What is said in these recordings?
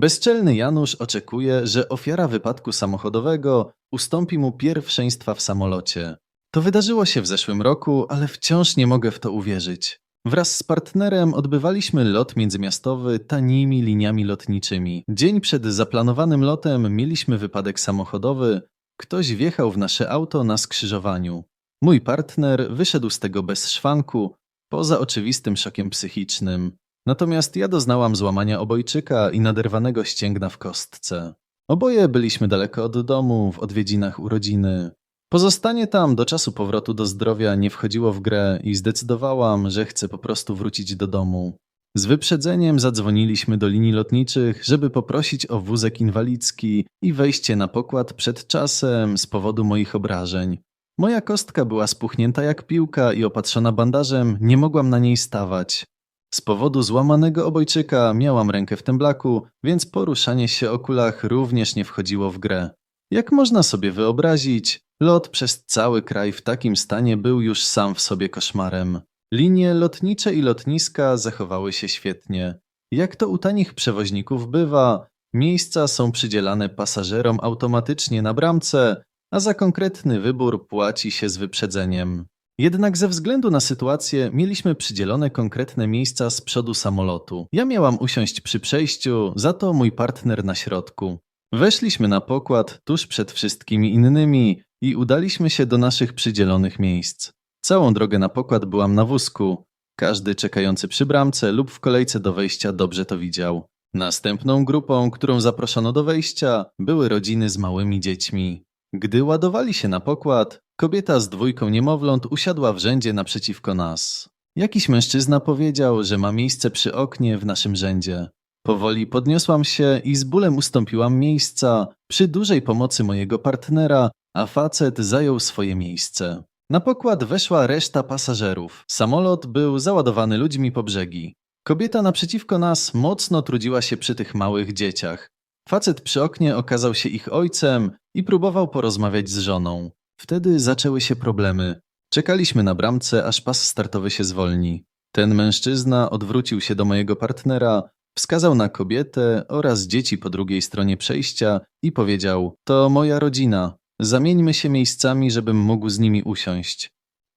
Bezczelny Janusz oczekuje, że ofiara wypadku samochodowego ustąpi mu pierwszeństwa w samolocie. To wydarzyło się w zeszłym roku, ale wciąż nie mogę w to uwierzyć. Wraz z partnerem odbywaliśmy lot międzymiastowy tanimi liniami lotniczymi. Dzień przed zaplanowanym lotem mieliśmy wypadek samochodowy. Ktoś wjechał w nasze auto na skrzyżowaniu. Mój partner wyszedł z tego bez szwanku, poza oczywistym szokiem psychicznym. Natomiast ja doznałam złamania obojczyka i naderwanego ścięgna w kostce. Oboje byliśmy daleko od domu, w odwiedzinach urodziny. Pozostanie tam do czasu powrotu do zdrowia nie wchodziło w grę i zdecydowałam, że chcę po prostu wrócić do domu. Z wyprzedzeniem zadzwoniliśmy do linii lotniczych, żeby poprosić o wózek inwalidzki i wejście na pokład przed czasem z powodu moich obrażeń. Moja kostka była spuchnięta jak piłka i opatrzona bandażem, nie mogłam na niej stawać. Z powodu złamanego obojczyka miałam rękę w temblaku, więc poruszanie się o kulach również nie wchodziło w grę. Jak można sobie wyobrazić, lot przez cały kraj w takim stanie był już sam w sobie koszmarem. Linie lotnicze i lotniska zachowały się świetnie. Jak to u tanich przewoźników bywa, miejsca są przydzielane pasażerom automatycznie na bramce, a za konkretny wybór płaci się z wyprzedzeniem. Jednak ze względu na sytuację mieliśmy przydzielone konkretne miejsca z przodu samolotu. Ja miałam usiąść przy przejściu, za to mój partner na środku. Weszliśmy na pokład tuż przed wszystkimi innymi i udaliśmy się do naszych przydzielonych miejsc. Całą drogę na pokład byłam na wózku. Każdy czekający przy bramce lub w kolejce do wejścia dobrze to widział. Następną grupą, którą zaproszono do wejścia, były rodziny z małymi dziećmi. Gdy ładowali się na pokład, kobieta z dwójką niemowląt usiadła w rzędzie naprzeciwko nas. Jakiś mężczyzna powiedział, że ma miejsce przy oknie w naszym rzędzie. Powoli podniosłam się i z bólem ustąpiłam miejsca przy dużej pomocy mojego partnera, a facet zajął swoje miejsce. Na pokład weszła reszta pasażerów. Samolot był załadowany ludźmi po brzegi. Kobieta naprzeciwko nas mocno trudziła się przy tych małych dzieciach. Facet przy oknie okazał się ich ojcem i próbował porozmawiać z żoną. Wtedy zaczęły się problemy. Czekaliśmy na bramce, aż pas startowy się zwolni. Ten mężczyzna odwrócił się do mojego partnera, wskazał na kobietę oraz dzieci po drugiej stronie przejścia i powiedział: To moja rodzina. Zamieńmy się miejscami, żebym mógł z nimi usiąść.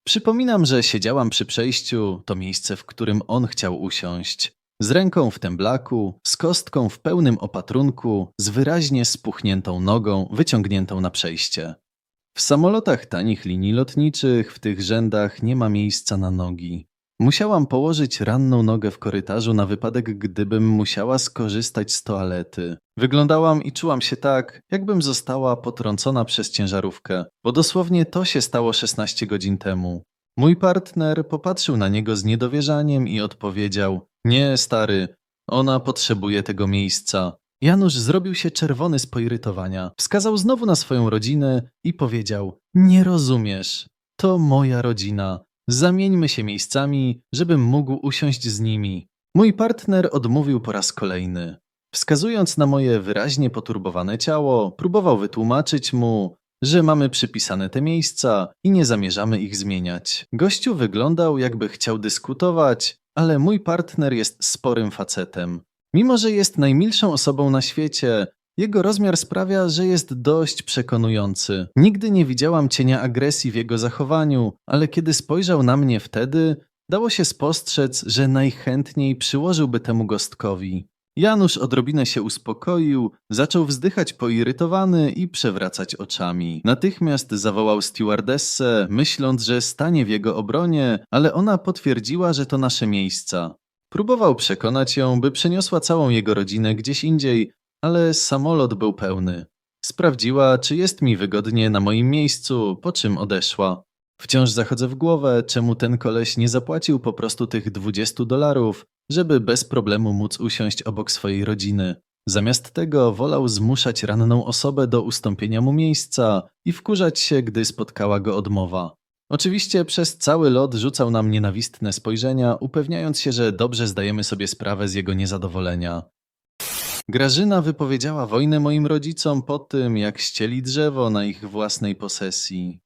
Przypominam, że siedziałam przy przejściu, to miejsce, w którym on chciał usiąść. Z ręką w temblaku, z kostką w pełnym opatrunku, z wyraźnie spuchniętą nogą wyciągniętą na przejście. W samolotach tanich linii lotniczych w tych rzędach nie ma miejsca na nogi. Musiałam położyć ranną nogę w korytarzu na wypadek, gdybym musiała skorzystać z toalety. Wyglądałam i czułam się tak, jakbym została potrącona przez ciężarówkę, bo dosłownie to się stało 16 godzin temu. Mój partner popatrzył na niego z niedowierzaniem i odpowiedział: Nie, stary, ona potrzebuje tego miejsca. Janusz zrobił się czerwony z poirytowania. Wskazał znowu na swoją rodzinę i powiedział: Nie rozumiesz. To moja rodzina. Zamieńmy się miejscami, żebym mógł usiąść z nimi. Mój partner odmówił po raz kolejny. Wskazując na moje wyraźnie poturbowane ciało, próbował wytłumaczyć mu, że mamy przypisane te miejsca i nie zamierzamy ich zmieniać. Gościu wyglądał, jakby chciał dyskutować, ale mój partner jest sporym facetem. Mimo, że jest najmilszą osobą na świecie, jego rozmiar sprawia, że jest dość przekonujący. Nigdy nie widziałam cienia agresji w jego zachowaniu, ale kiedy spojrzał na mnie wtedy, dało się spostrzec, że najchętniej przyłożyłby temu gostkowi. Janusz odrobinę się uspokoił, zaczął wzdychać poirytowany i przewracać oczami. Natychmiast zawołał stewardessę, myśląc, że stanie w jego obronie, ale ona potwierdziła, że to nasze miejsca. Próbował przekonać ją, by przeniosła całą jego rodzinę gdzieś indziej, ale samolot był pełny. Sprawdziła, czy jest mi wygodnie na moim miejscu, po czym odeszła. Wciąż zachodzę w głowę, czemu ten koleś nie zapłacił po prostu tych 20 dolarów, żeby bez problemu móc usiąść obok swojej rodziny. Zamiast tego wolał zmuszać ranną osobę do ustąpienia mu miejsca i wkurzać się, gdy spotkała go odmowa. Oczywiście przez cały lot rzucał nam nienawistne spojrzenia, upewniając się, że dobrze zdajemy sobie sprawę z jego niezadowolenia. Grażyna wypowiedziała wojnę moim rodzicom po tym, jak ścieli drzewo na ich własnej posesji.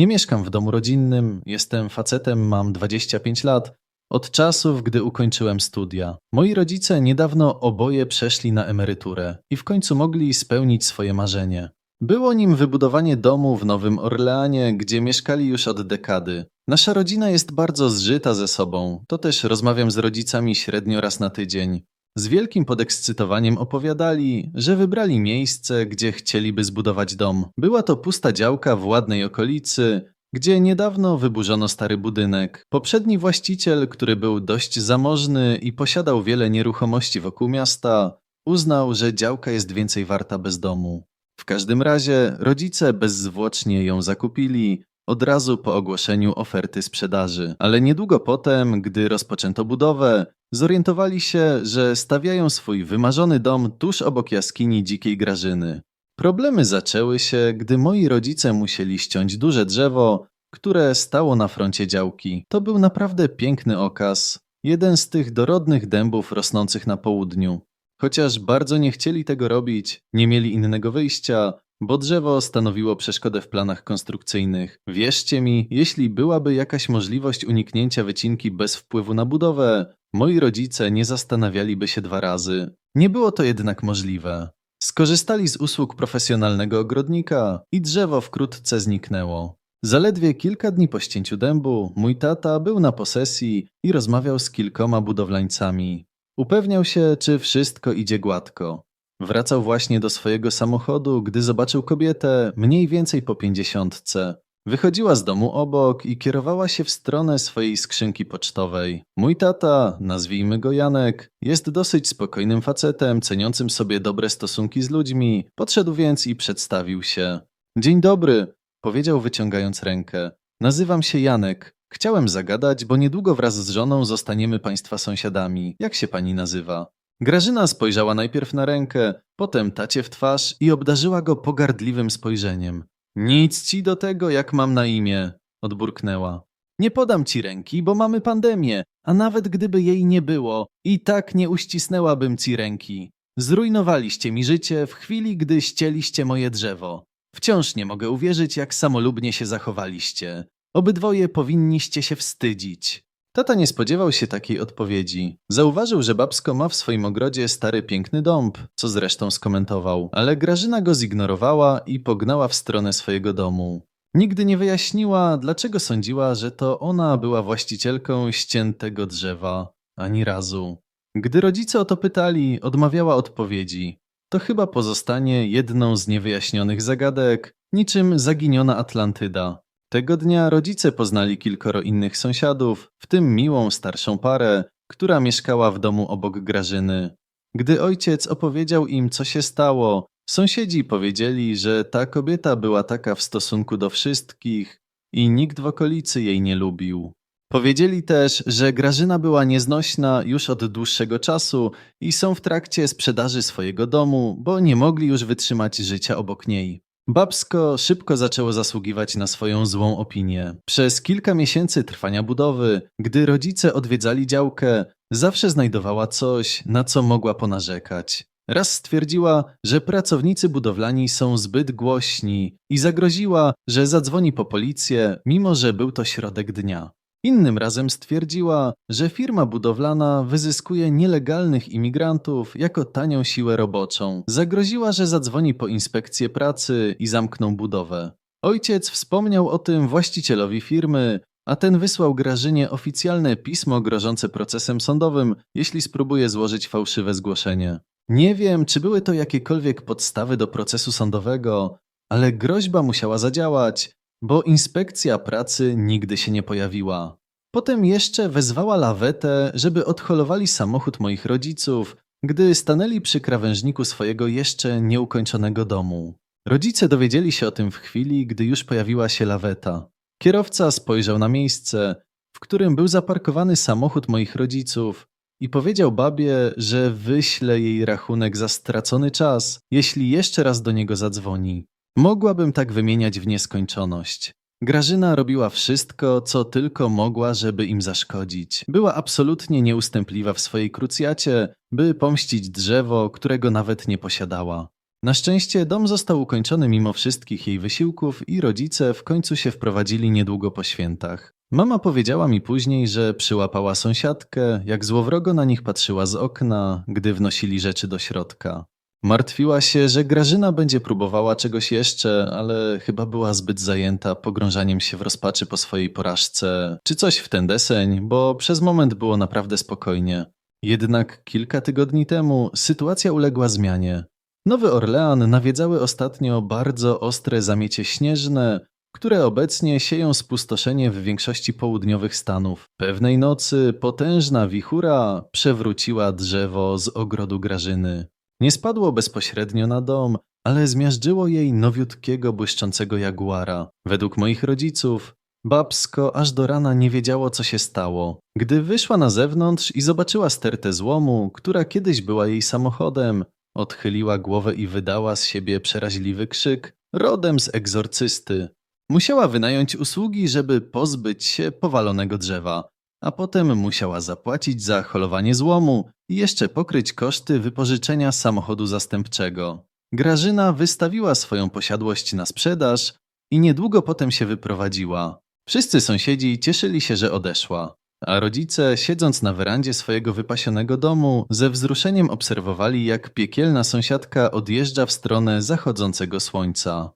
Nie mieszkam w domu rodzinnym, jestem facetem, mam 25 lat, Od czasów, gdy ukończyłem studia. Moi rodzice niedawno oboje przeszli na emeryturę i w końcu mogli spełnić swoje marzenie. Było nim wybudowanie domu w Nowym Orleanie, gdzie mieszkali już od dekady. Nasza rodzina jest bardzo zżyta ze sobą, to też rozmawiam z rodzicami średnio raz na tydzień. Z wielkim podekscytowaniem opowiadali, że wybrali miejsce, gdzie chcieliby zbudować dom. Była to pusta działka w ładnej okolicy, gdzie niedawno wyburzono stary budynek. Poprzedni właściciel, który był dość zamożny i posiadał wiele nieruchomości wokół miasta, uznał, że działka jest więcej warta bez domu. W każdym razie rodzice bezzwłocznie ją zakupili od razu po ogłoszeniu oferty sprzedaży, ale niedługo potem, gdy rozpoczęto budowę, zorientowali się, że stawiają swój wymarzony dom tuż obok jaskini Dzikiej Grażyny. Problemy zaczęły się, gdy moi rodzice musieli ściąć duże drzewo, które stało na froncie działki. To był naprawdę piękny okaz, jeden z tych dorodnych dębów rosnących na południu. Chociaż bardzo nie chcieli tego robić, nie mieli innego wyjścia, bo drzewo stanowiło przeszkodę w planach konstrukcyjnych. Wierzcie mi, jeśli byłaby jakaś możliwość uniknięcia wycinki bez wpływu na budowę, moi rodzice nie zastanawialiby się dwa razy. Nie było to jednak możliwe. Skorzystali z usług profesjonalnego ogrodnika i drzewo wkrótce zniknęło. Zaledwie kilka dni po ścięciu dębu mój tata był na posesji i rozmawiał z kilkoma budowlańcami. Upewniał się, czy wszystko idzie gładko. Wracał właśnie do swojego samochodu, gdy zobaczył kobietę mniej więcej po pięćdziesiątce. Wychodziła z domu obok i kierowała się w stronę swojej skrzynki pocztowej. Mój tata, nazwijmy go Janek, jest dosyć spokojnym facetem, ceniącym sobie dobre stosunki z ludźmi. Podszedł więc i przedstawił się. Dzień dobry, powiedział wyciągając rękę. Nazywam się Janek. Chciałem zagadać, bo niedługo wraz z żoną zostaniemy państwa sąsiadami. Jak się pani nazywa? Grażyna spojrzała najpierw na rękę, potem tacie w twarz i obdarzyła go pogardliwym spojrzeniem. Nic ci do tego, jak mam na imię, odburknęła. Nie podam ci ręki, bo mamy pandemię, a nawet gdyby jej nie było, i tak nie uścisnęłabym ci ręki. Zrujnowaliście mi życie w chwili, gdy ścieliście moje drzewo. Wciąż nie mogę uwierzyć, jak samolubnie się zachowaliście. Obydwoje powinniście się wstydzić. Tata nie spodziewał się takiej odpowiedzi. Zauważył, że babsko ma w swoim ogrodzie stary piękny dąb, co zresztą skomentował, ale Grażyna go zignorowała i pognała w stronę swojego domu. Nigdy nie wyjaśniła, dlaczego sądziła, że to ona była właścicielką ściętego drzewa. Ani razu. Gdy rodzice o to pytali, odmawiała odpowiedzi. To chyba pozostanie jedną z niewyjaśnionych zagadek, niczym zaginiona Atlantyda. Tego dnia rodzice poznali kilkoro innych sąsiadów, w tym miłą starszą parę, która mieszkała w domu obok Grażyny. Gdy ojciec opowiedział im, co się stało, sąsiedzi powiedzieli, że ta kobieta była taka w stosunku do wszystkich i nikt w okolicy jej nie lubił. Powiedzieli też, że Grażyna była nieznośna już od dłuższego czasu i są w trakcie sprzedaży swojego domu, bo nie mogli już wytrzymać życia obok niej. Babsko szybko zaczęło zasługiwać na swoją złą opinię. Przez kilka miesięcy trwania budowy, gdy rodzice odwiedzali działkę, zawsze znajdowała coś, na co mogła ponarzekać. Raz stwierdziła, że pracownicy budowlani są zbyt głośni i zagroziła, że zadzwoni po policję, mimo że był to środek dnia. Innym razem stwierdziła, że firma budowlana wyzyskuje nielegalnych imigrantów jako tanią siłę roboczą. Zagroziła, że zadzwoni po inspekcję pracy i zamkną budowę. Ojciec wspomniał o tym właścicielowi firmy, a ten wysłał Grażynie oficjalne pismo grożące procesem sądowym, jeśli spróbuje złożyć fałszywe zgłoszenie. Nie wiem, czy były to jakiekolwiek podstawy do procesu sądowego, ale groźba musiała zadziałać, bo inspekcja pracy nigdy się nie pojawiła. Potem jeszcze wezwała lawetę, żeby odholowali samochód moich rodziców, gdy stanęli przy krawężniku swojego jeszcze nieukończonego domu. Rodzice dowiedzieli się o tym w chwili, gdy już pojawiła się laweta. Kierowca spojrzał na miejsce, w którym był zaparkowany samochód moich rodziców i powiedział babie, że wyśle jej rachunek za stracony czas, jeśli jeszcze raz do niego zadzwoni. Mogłabym tak wymieniać w nieskończoność. Grażyna robiła wszystko, co tylko mogła, żeby im zaszkodzić. Była absolutnie nieustępliwa w swojej krucjacie, by pomścić drzewo, którego nawet nie posiadała. Na szczęście dom został ukończony mimo wszystkich jej wysiłków i rodzice w końcu się wprowadzili niedługo po świętach. Mama powiedziała mi później, że przyłapała sąsiadkę, jak złowrogo na nich patrzyła z okna, gdy wnosili rzeczy do środka. Martwiła się, że Grażyna będzie próbowała czegoś jeszcze, ale chyba była zbyt zajęta pogrążaniem się w rozpaczy po swojej porażce, czy coś w ten deseń, bo przez moment było naprawdę spokojnie. Jednak kilka tygodni temu sytuacja uległa zmianie. Nowy Orlean nawiedzały ostatnio bardzo ostre zamiecie śnieżne, które obecnie sieją spustoszenie w większości południowych stanów. Pewnej nocy potężna wichura przewróciła drzewo z ogrodu Grażyny. Nie spadło bezpośrednio na dom, ale zmiażdżyło jej nowiutkiego, błyszczącego jaguara. Według moich rodziców, babsko aż do rana nie wiedziało, co się stało. Gdy wyszła na zewnątrz i zobaczyła stertę złomu, która kiedyś była jej samochodem, odchyliła głowę i wydała z siebie przeraźliwy krzyk, rodem z egzorcysty. Musiała wynająć usługi, żeby pozbyć się powalonego drzewa, a potem musiała zapłacić za holowanie złomu i jeszcze pokryć koszty wypożyczenia samochodu zastępczego. Grażyna wystawiła swoją posiadłość na sprzedaż i niedługo potem się wyprowadziła. Wszyscy sąsiedzi cieszyli się, że odeszła, a rodzice, siedząc na werandzie swojego wypasionego domu, ze wzruszeniem obserwowali, jak piekielna sąsiadka odjeżdża w stronę zachodzącego słońca.